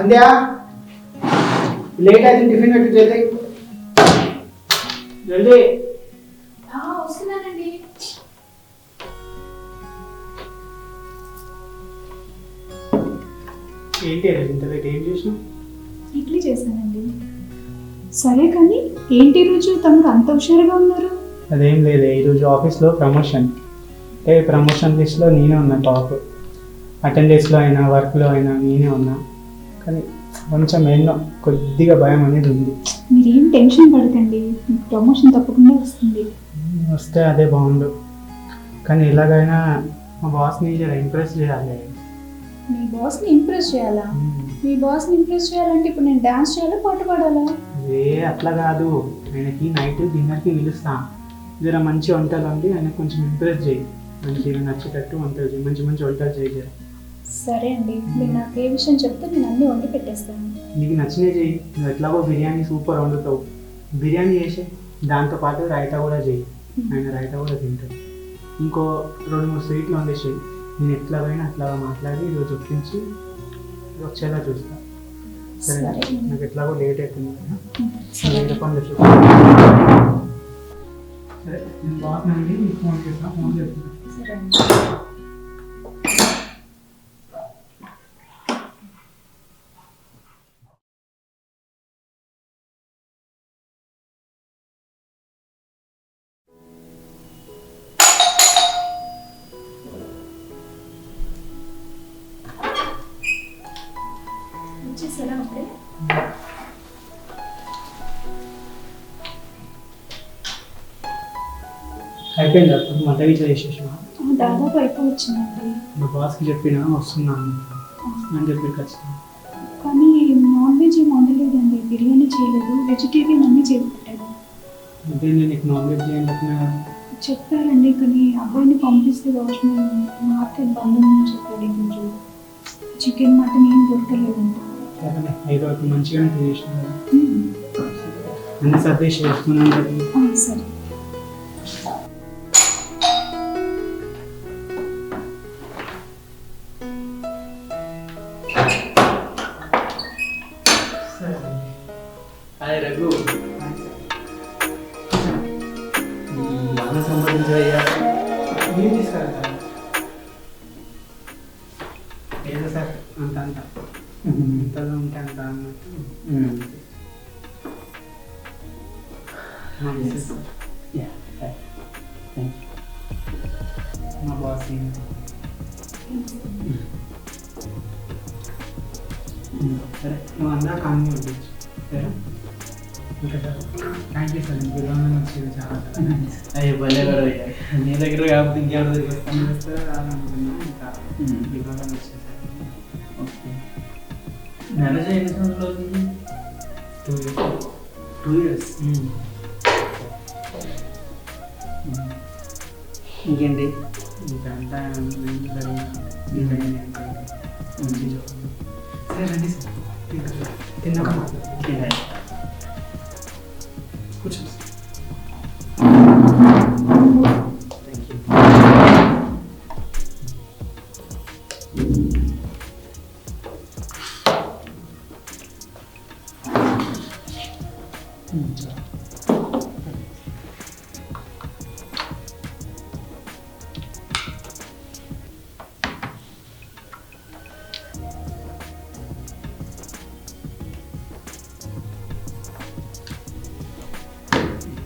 సంధ్య late అయితే tiffin పెట్టి జల్దీ. జల్దీ. వస్తున్నానండి. ఏంటి అది? ఇంత లేట్ ఏం చేసినావు? ఇడ్లీ చేశానండి. సరే కానీ ఏంటి రోజు తమకు అంత హుషారుగా ఉన్నారు? అదేం లేదు ఈరోజు ఆఫీస్లో ప్రమోషన్. అంటే ప్రమోషన్ లిస్ట్లో నేనే ఉన్నా టాప్. అటెండెన్స్లో అయినా వర్క్లో అయినా నేనే ఉన్నా. కానీ కొంచెం ఎన్నో కొద్దిగా భయం అనేది ఉంది. మీరేం టెన్షన్ పడకండి. ప్రమోషన్ తప్పకుండా వస్తుంది. వస్తే అదే బాగుండు. కానీ ఎలాగైనా మా బాస్ని ఇంప్రెస్ చేయాలి. మీ బాస్ని ఇంప్రెస్ చేయాలా? మీ బాస్ని ఇంప్రెస్ చేయాలంటే ఇప్పుడు నేను డాన్స్ చేయాలా పాట పాడాలా? ఏ అట్లా కాదు. ఆయనకి నైట్ డిన్నర్కి పిలుస్తా. జర మంచి వంటలు వండి ఆయన కొంచెం ఇంప్రెస్ చేయి. మంచిగా నచ్చేటట్టు వంటలు చేయి. మంచి మంచి వంటలు చేయి జర. సరే అండి మీరు నాకు ఏ విషయం చెప్తే నేను అన్ని వండి పెట్టేస్తాను. నీకు నచ్చినవి చేయి నువ్వు ఎట్లాగో బిర్యానీ సూపర్ వండుతావు. బిర్యానీ చేసి దాంతో పాటు రైతా కూడా చేయి ఆయన రైతా కూడా తింటాడు. ఇంకో రెండు మూడు స్వీట్లు వండేసి నేను ఎట్లాగైనా అట్లా మాట్లాడి ఈరోజు ఒప్పించి వచ్చేలా చూస్తా. సరే. నాకు ఎట్లాగో లేట్ అవుతుంది వేరే పనులు చూస్తా. సరే నేను బాగుందండి నీకు ఫోన్ చేస్తా. ఫోన్ చేస్తున్నా వచ్చేసారా అప్పుడే అయిపోయింది? అప్పుడు మళ్ళీ ఇట్లా చేసేసిన దాదాపు అయిపోవచ్చిందండి. మా బాస్కి చెప్పినా వస్తున్నాను అని చెప్పి ఖచ్చితంగా. కానీ నాన్ వెజ్ ఏం వండలేదండి. బిర్యానీ చేయలేదు. వెజిటేరియన్ అన్నీ చేపెట్టాను. అంటే నేను నీకు నాన్ వెజ్ ఏం చెప్పినా? చెప్పారండి కానీ అబ్బాయిని పంపిస్తే కావచ్చు మార్కెట్ బంద్ ఉందని చెప్పాడు ఈరోజు. చికెన్ మటన్ ఏం దొరకలేదంట. ఐదు మంచిగా మంచిగానే అన్ని సర్దేసి వేసుకున్నాను కదా. మా మిస్సెస్ సార్. మా బాస్ ఏంటి సరే నువ్వు అందరూ కానీ ఉండొచ్చు సరే okay sir thank you sir మీకు విలువైన వచ్చేది చాలా అయ్యో భలే కూడా నీ దగ్గర కాకపోతే ఇంకెవరి దగ్గర వస్తాను వస్తే రావాలనుకున్నా ఇంకా మ్మ్. విలువైన వచ్చేసారు ఓకే మ్యారేజ్ ఎన్ని సంవత్సరాలు అవుతుంది టూ ఇయర్స్ టూ ఇయర్స్ ఇంకేంటి? జాబ్. సరే రండి. సార్ ఇంకా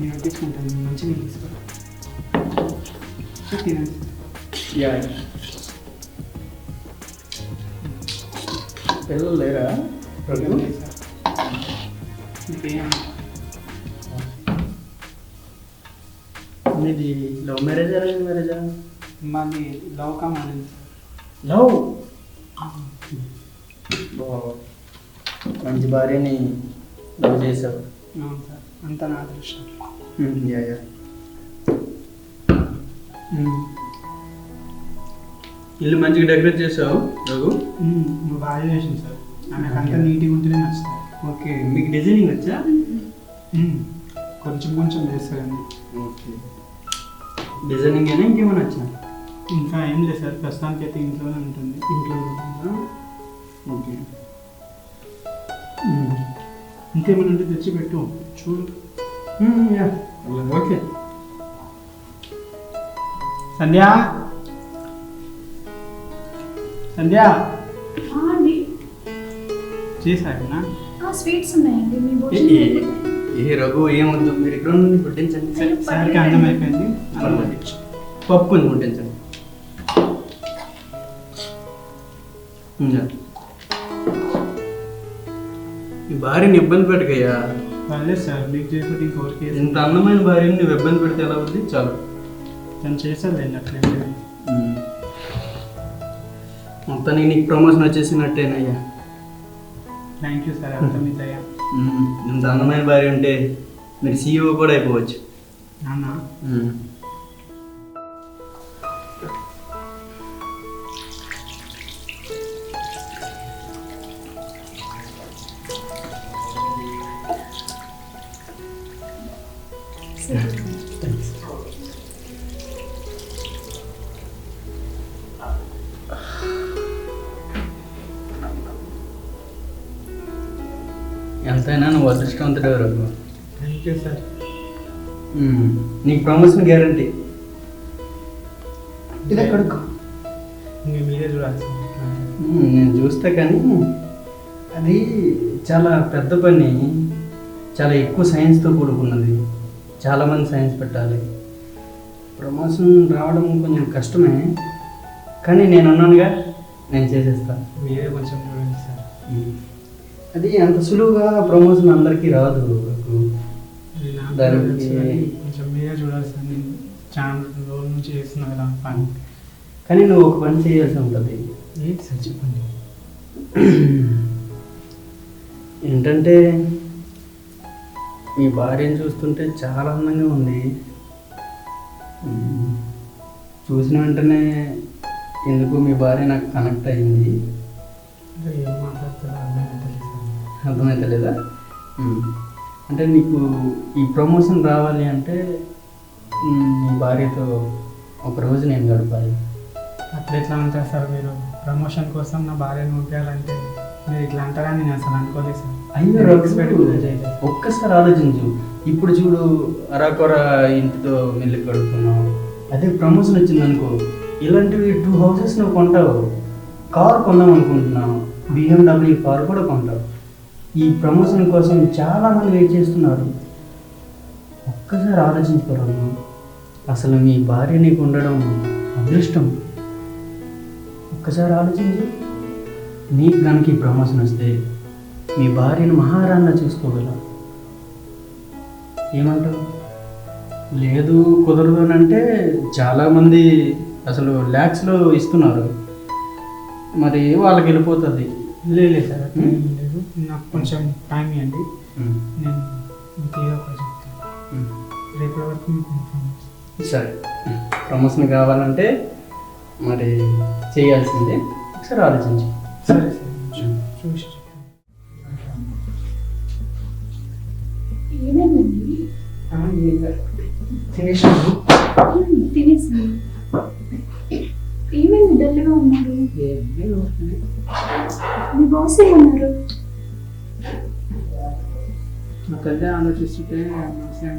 నేను తెచ్చుకుంటాను నేను మంచి నీళ్ళు తీసుకోవాలి తినండి పిల్లలు లేరా మీది లవ్ మ్యారేజ్ అరేంజ్ మ్యారేజా మాది లవ్ కమాండ్ లవ్ మంచి భార్యని లవ్ చేసావు. అవును సార్ అంత నా అదృష్టం. యా యా ఇల్లు మంచిగా డెకరేట్ చేసావు రఘు? మ్మ్, బాగా చేసింది సార్. ఆమెకు అంత నీట్గా ఉంటేనే నచ్చుతుంది ఓకే మీకు డిజైనింగ్ వచ్చా? కొంచెం కొంచెం వేస్తారండి. ఓకే డిజైనింగ్ అయినా ఇంకేమైనా వచ్చా? ఇంకా ఏం లేదు సార్ ప్రస్తుతానికి అయితే ఇంట్లోనే ఉంటుంది. ఇంట్లో ఉంటుందా? ఓకే ఇంకేమైనా ఉంటే తెచ్చి పెట్టు చూడు ఓకే. సంధ్య? సంధ్య? అండి. చేశాకనా ఆ, స్వీట్స్ ఉన్నాయండి. మీ భోజనం అయిపోయిందా? ఏ రఘు ఏమొద్దు మీరు ఇక్కడ నుండి పుట్టించండి. సార్కి అందం అయిపోయింది. పప్పు భార్యని ఇబ్బంది పెట్టకయ్యా. పర్లేదు సార్ మీకు చేసి ఇంకోరికి ఇంత అందమైన భార్యని నువ్వు ఇబ్బంది పెడితే ఎలా ఉంది చాలు. తను చేశాను అట్లే మొత్తానికి నీకు ప్రమోషన్ వచ్చేసినట్టేనయ్యా. థ్యాంక్ యూ సార్ అంత మీ దయ ఉమ్, ఇంత అందమైన భార్య ఉంటే మీరు సీఈఓ కూడా అయిపోవచ్చు. నాన్న. ఎంతైనా నువ్వు అదృష్టవంతుడే రఘు థ్యాంక్ యూ సార్ నీకు ప్రమోషన్ గ్యారంటీ ఇంక మీరే చూడాలి నేను చూస్తా కానీ అది చాలా పెద్ద పని చాలా ఎక్కువ సైన్స్తో కూడుకున్నది. చాలామంది సైన్స్ పెట్టాలి. ప్రమోషన్ రావడం కొంచెం కష్టమే కానీ నేను ఉన్నానుగా నేను చేసేస్తాను మీరే కొంచెం చూడండి సార్. అది అంత సులువుగా ప్రమోషన్ అందరికీ రాదు దానికి- కొంచెం మీరే చూడాలి సార్ నేను చాలా రోజుల నుంచి చేస్తున్నా కదా. పని కానీ నువ్వు ఒక పని చేయాల్సి ఉంటుంది. ఏంటి సార్ చెప్పండి. ఏంటంటే మీ భార్యను చూస్తుంటే చాలా అందంగా ఉంది. చూసిన వెంటనే ఎందుకు మీ భార్య నాకు కనెక్ట్ అయింది అర్థమవుతలేదా మ్మ్. అంటే నీకు ఈ ప్రమోషన్ రావాలి అంటే మీ భార్యతో ఒక రోజు నేను గడపాలి అట్లా ఎట్లా అంటారు సార్ మీరు ప్రమోషన్ కోసం నా భార్యను పంపించాలంటే మీరు ఇట్లా అంటారని నేను అసలు అనుకోలేదు సార్. అయ్యో రఘు. ఒక్కసారి ఆలోచించు. ఇప్పుడు చూడు అరాకొర ఇంటితో మెల్లి గడుపుతున్నావు అదే ప్రమోషన్ వచ్చింది అనుకో ఇలాంటివి టూ హౌసెస్ నువ్వు కొంటావు. కార్ కొందాం అనుకుంటున్నావు. బిఎండబ్ల్యూ కార్ కూడా కొంటావు. ఈ ప్రమోషన్ కోసం చాలా మంది వెయిట్ చేస్తున్నారు. ఒక్కసారి ఆలోచించుకోరాను అసలు మీ భార్య నీకు ఉండడం అదృష్టం. ఒక్కసారి ఆలోచించు. నీకు కనుక ప్రమోషన్ వస్తే మీ భార్యను మహారాణా చూసుకోగల ఏమంటావు? లేదు కుదరదు అని అంటే చాలామంది అసలు ల్యాక్స్లో ఇస్తున్నారు. మరి వాళ్ళకి వెళ్ళిపోతుంది. లేదు సార్ అట్లా లేదు. నాకు కొంచెం టైం ఇవ్వండి. నేను మీకు ఏదో ఒకటి చెప్తాను. రేపటి వరకు మీకు ఇన్ఫార్మ్ చేస్తాను. సరే. ప్రమోషన్ కావాలంటే మరి చేయాల్సిందే. ఒకసారి ఆలోచించు. సరే చూసి తినేసాను తినేసి ఏమైంది? డల్గా ఉన్నారు మీ బాస్ ఏమన్నారు నాకు ఆలోచిస్తుంటే మనసులో ఏం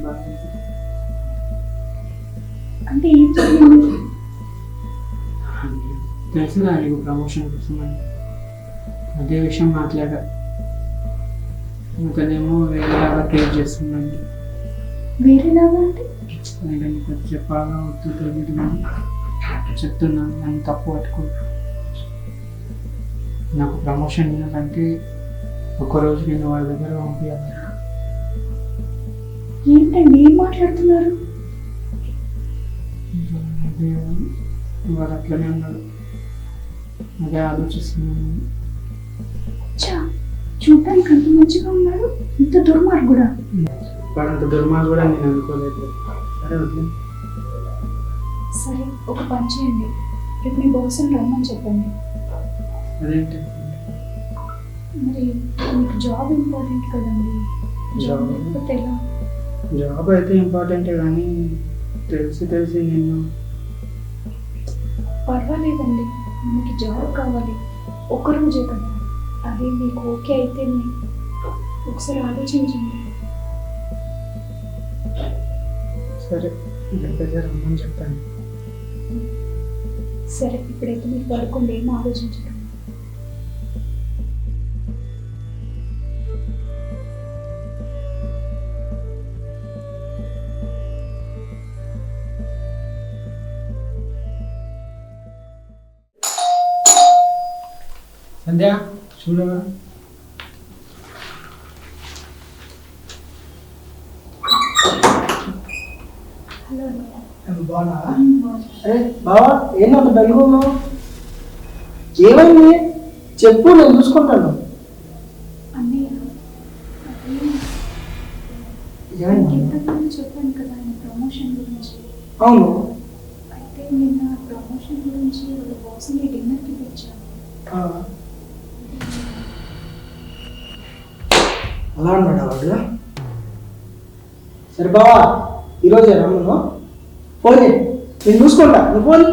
అంటే ఏం జరిగింది నీకు ప్రమోషన్ కోసం అని? అదే విషయం మాట్లాడా. ఇంకనేమో వేరేలాగా ట్రీట్ చేస్తున్నాను వేరేలాగా అంటే అది చెప్పాలా వద్దు తెలియదు చెప్తున్నాను నన్ను తప్పు పట్టుకో. నాకు ప్రమోషన్ ఇవ్వాలంటే ఒక్కరోజు నేను వాళ్ళ దగ్గర పంపించాలి ఏంటండి? ఏం మాట్లాడుతున్నారు? వాళ్ళు అట్లనే ఉన్నారు అదే ఆలోచిస్తున్నాను. చూడటానికి అంత మంచిగా ఉన్నాడు. ఇంత దుర్మార్గుడా? వాడంత దుర్మార్గుడు కూడా నేను అనుకోలేదు. సరే సరే ఒక పని చేయండి. రేపు మీ బాస్ని రమ్మని చెప్పండి. అదేంటి? మరి మీకు జాబ్ ఇంపార్టెంట్ కదండి. జాబ్? జాబ్. లేకపోతే ఎలా? జాబ్ అయితే ఇంపార్టెంటే కానీ తెలిసి తెలిసి నేను పర్వాలేదండి. మనకి జాబ్ కావాలి. ఒక రోజే కదా. అది మీకు ఓకే అయితేనే ఒకసారి ఆలోచించండి. సరే రమ్మని చెప్తాను సరే ఇప్పుడైతే మీరు పడుకోండి ఏం ఆలోచించడం సంధ్య? చూడవా హలో అన్నయ్య బాగున్నావా? బాగున్నాను. అరే బావా ఏంటంత డల్గా ఉన్నావు? ఏమైంది? చెప్పు నేను చూసుకుంటాను. చెప్పాను కదా ప్రమోషన్ గురించి. అవును. అయితే నిన్న ప్రమోషన్ గురించి వాళ్ళ బాస్ని డిన్నర్కి తెచ్చాను అలా అన్నాడా వాడు? సరే బావా ఈరోజే రమ్మను ఫోన్ చేయి. నేను చూసుకుంటా. నువ్వు ఫోన్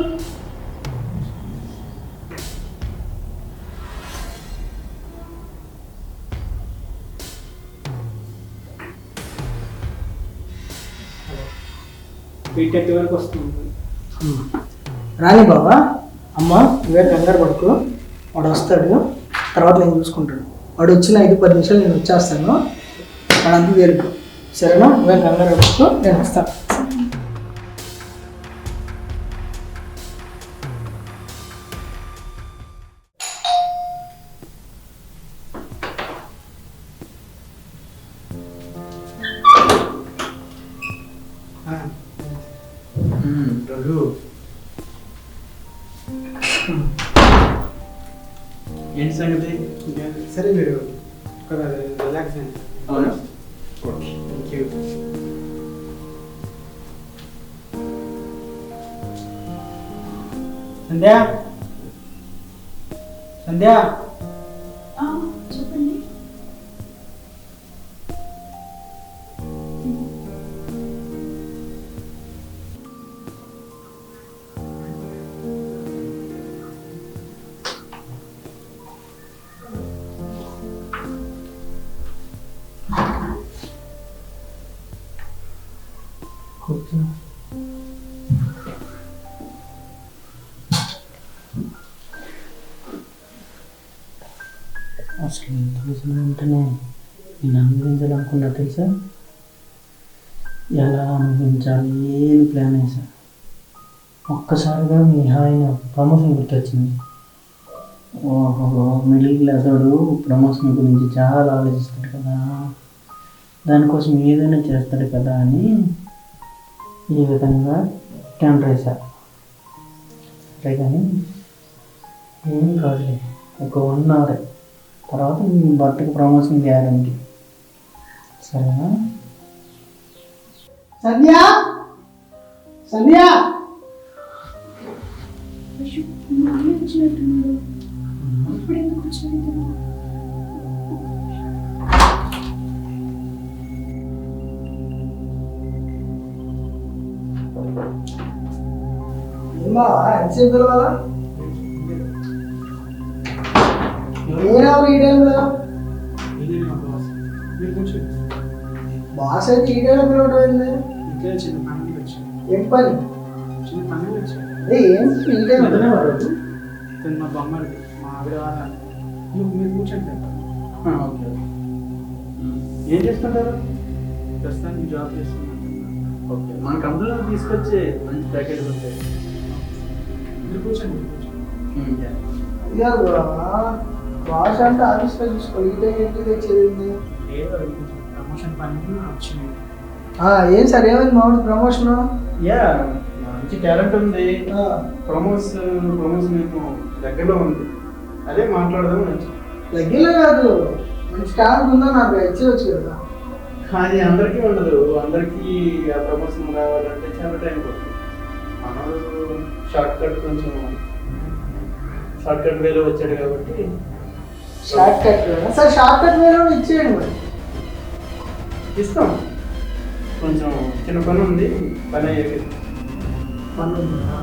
ఎయిట్ వరకు వస్తుంది. రాని బావా అమ్మ నువ్వే కంగారు పడుకో వాడు వస్తాడు. తర్వాత నేను చూసుకుంటాను. వాడు వచ్చిన ఐదు పది నిమిషాలు నేను వచ్చేస్తాను. వాడంతా తెలుపు సరేనా? నువ్వే కంగారు నేను వస్తాను. సంధ్య సంధ్య చూసిన వెంటనే నేను అనుభవించాలనుకున్నా తెలుసా? ఎలా అనుభవించాలి? ఏం ప్లాన్ వేసా ఒక్కసారిగా మీ ఆయన ప్రమోషన్ గుర్తొచ్చింది. ఓహో మిడిల్ క్లాస్ వాడు ప్రమోషన్ గురించి చాలా ఆలోచిస్తాడు కదా. దానికోసం ఏదైనా చేస్తాడు కదా అని ఈ విధంగా టెండర్ వేసా సరే కానీ ఏం కాదులే ఒక వన్ అవర్ తర్వాత మీ బట్టకు ప్రమోషన్ గ్యారంటీ. సరేనా? సంధ్య సంధ్య అయ్యో, మళ్ళీ నేనెవరు ఈ టైంలో ఇది మా బాస్ మీరు కూర్చోండి. బాస్ అయితే ఈ టైంలో పిలవడం ఏంది ఇంట్లో చిన్న పని? మీద వచ్చాను. ఏం పని అదే ఏంటి ఈ టైంలో వరకు ఇతను మా బొమ్మడిది మా ఆవిడ మీరు కూర్చోండి ఓకే. ఏం చేస్తుంటారు? ప్రస్తుతానికి జాబ్ చేస్తున్నాను. ఓకే మన కంపెనీలో తీసుకొచ్చి మంచి ప్యాకేజ్ ఉంటాయి మీరు కూర్చోండి కూర్చోండి. బాస్ అంటే ఆఫీస్లో చూసుకో ఈ టైం ఇంటికి తెచ్చేది ప్రమోషన్ పని వచ్చింది. ఏం సార్ ఏమైంది మామూలు ప్రమోషన్ యా మంచి టాలెంట్ ఉంది. ప్రమోషన్ ప్రమోషన్ మీకు దగ్గరలో ఉంది. అదే మాట్లాడదాం మంచి దగ్గరలో కాదు మంచి టాలెంట్ ఉందా నాకు? ఇచ్చేవచ్చు కదా. అది అందరికీ ఉండదు. అందరికీ ఆ ప్రమోషన్ రావాలంటే చాలా టైం పడుతుంది. మనోడు షార్ట్ కట్ కొంచెం షార్ట్ కట్ వేలో వచ్చాడు కాబట్టి short cut sir short cut వేరే ఇచ్చేయండి మరి. ఇస్తాం. కొంచెం చిన్న పని ఉంది. పని అయ్యాక పని ఉందా?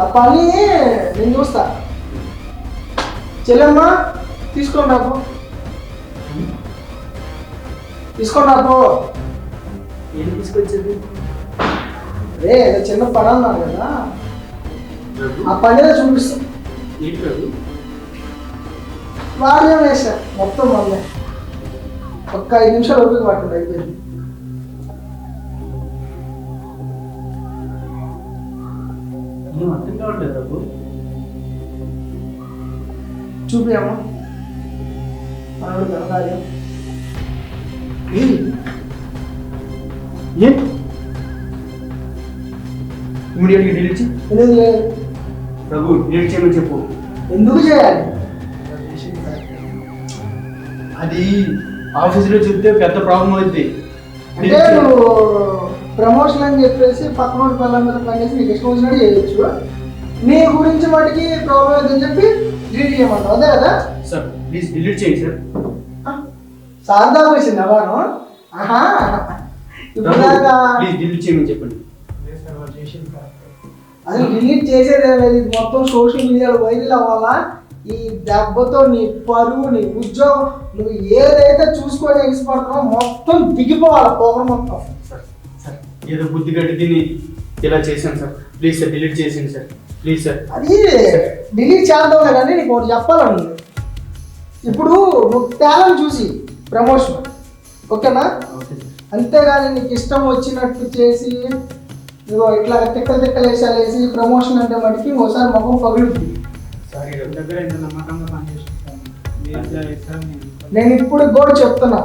ఆ పని నేను చూస్తా. చెల్లెమ్మా తీసుకోండి నాకు తీసుకొని రాపో ఏం తీసుకొచ్చేది? రే చిన్న పని అన్నారు కదా. ఆ పని ఏదో చూపిస్తాం. ఏంటి వాడే వేసా మొత్తం వాళ్ళే ఒక్క ఐదు నిమిషాలు ఓపిక పట్టండి అయిపోయింది. అర్థం కావట్లేదు రఘు చూపియమ్మా మనోడు ఏం? ఇమీడియట్గా డిలీట్ చేయి చేయాలి రఘు డిలీట్ చేయమని చెప్పు. ఎందుకు చేయాలి? అది ఆఫీసులో చెప్తే పెద్ద ప్రాబ్లం అవుద్ది. అంటే నువ్వు ప్రమోషన్ అని చెప్పేసి పక్కన పిల్లల మీద పనిచేసి నీకు ఇష్టం వచ్చినట్టు చేయొచ్చు. నీ గురించి వాటికి ప్రాబ్లం అవుతుందని చెప్పి డిలీట్ చేయమంటావు. అదే కదా? సార్ ప్లీజ్ డిలీట్ చేయండి సార్. సారదా వచ్చింది అవారం ఆహా. ఇప్పుడు దాకా ప్లీజ్ డిలీట్ చేయమని చెప్పండి. సార్. అసలు డిలీట్ చేసేదే లేదు. మొత్తం సోషల్ మీడియాలో వైరల్ అవ్వాలా? ఈ దెబ్బతో నీ పరువు నీ ఉద్యోగం నువ్వు ఏదైతే చూసుకొని ఎగిసిపడుతున్నావు మొత్తం దిగిపోవాలి పొగరు మొత్తం. సార్ సార్ ఏదో బుద్ధి గడ్డి తిని ఇలా చేశాను సార్. ప్లీజ్ సార్ డిలీట్ చేసింది సార్. Please sir. అది డిలీట్ చేద్దాంలే కానీ నీకు ఒకటి చెప్పాలని ఇప్పుడు నువ్వు టాలెంట్ చూసి ప్రమోషన్ ఓకేనా? అంతేగాని నీకు ఇష్టం వచ్చినట్టు చేసి ఇట్లా తిక్కలు తిక్కలు వేసాలు వేసి ప్రమోషన్ అంటే మటుకి ఒకసారి ముఖం పగులుతుంది. నేను ఇప్పుడు కూడా చెప్తున్నా.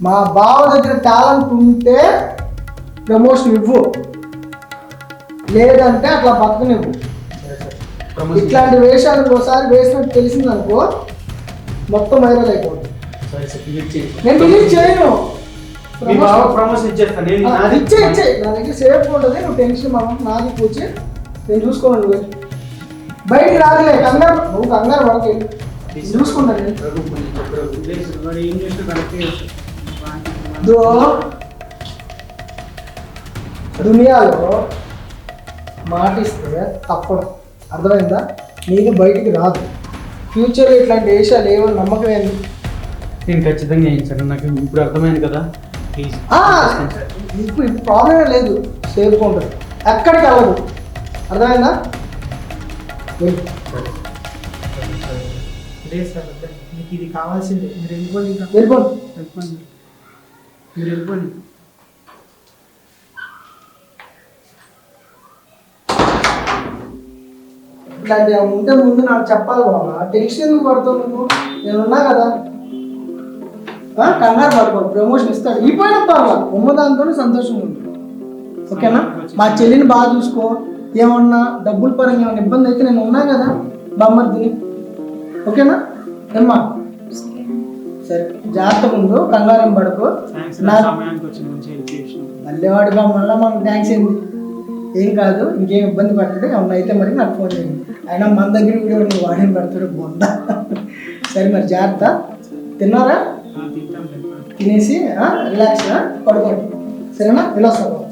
మా బావ దగ్గర టాలెంట్ ఉంటే ప్రమోషన్ ఇవ్వు. లేదంటే అట్లా బతకనివ్వు. ఇట్లాంటి వేషాలు ఒకసారి వేసినట్టు తెలిసిందనుకో మొత్తం వైరల్ అయిపోతుంది నేను చేయను. మీ బావ ప్రమోషన్ ఇచ్చేస్తాను నేను ఆ, అది ఇచ్చే ఇచ్చే నా దగ్గర సేఫ్ ఉంటుంది నువ్వు టెన్షన్ మనం నాది కూర్చి. నేను చూసుకోను నువ్వు. బయటికి రాదులే కంగారు నువ్వు కంగారు పడకే. చూసుకుంటా నేను. రఘు కొంచెం చెప్పు. రఘు లేదు సార్ వాడు ఏం చేసినా కరెక్టే చేస్తాడు. వాడిని- దో దునియాలో మాట ఇస్తే తప్పడం. అర్థమైందా? నీది బయటికి రాదు. ఫ్యూచర్లో ఇట్లాంటి దేశాలు ఏమో నమ్మకం ఏంది? నేను ఖచ్చితంగా చేయించాను నాకు ఇప్పుడు అర్థమైంది కదా. ప్లీజ్ ఆ, ఇప్పుడు ప్రాబ్లమే లేదు. సేఫ్గా ఉంటుంది ఎక్కడికి వెళ్ళదు. అర్థమైందా. లేదు సార్ మీకు ఇది కావాల్సిందే మీరు వెళ్ళిపోండి ఇంకా. వెళ్ళిపోండి వెళ్ళిపోండి మీరు వెళ్ళిపోండి ఇట్లాంటి ఉంటే ముందు నాకు చెప్పాలి బాబా టెన్షన్ ఎందుకు పడతావు నువ్వు నేను ఉన్నా కదా కంగారు పడుకో ప్రమోషన్ ఇస్తాడు ఈ పైన పర్లా ఉమ్మ దాంతో సంతోషంగా ఉంటుంది ఓకేనా మా చెల్లిని బాగా చూసుకో ఏమన్నా డబ్బుల పరంగా ఏమన్నా ఇబ్బంది అయితే నేను ఉన్నా కదా బామ్మర్దిని. ఓకేనా? ఏమ్మా? సరే జాగ్రత్తగా ఉండు కంగారం పడుకో. చేసినాం మళ్ళీ వాడు మనకు థ్యాంక్స్ ఏంది? ఏం కాదు ఇంకేం ఇబ్బంది పట్టడు ఏమన్నా అయితే మరి నాకు ఫోన్ చేయండి. అయినా మన దగ్గర వీడియో నువ్వు వాడిని పెడతాడు? బొంద. సరే మరి జాగ్రత్త. తిన్నారా? తినేసి రిలాక్స్గా పడుకోండి. సరేనా? వెళ్ళొస్తాను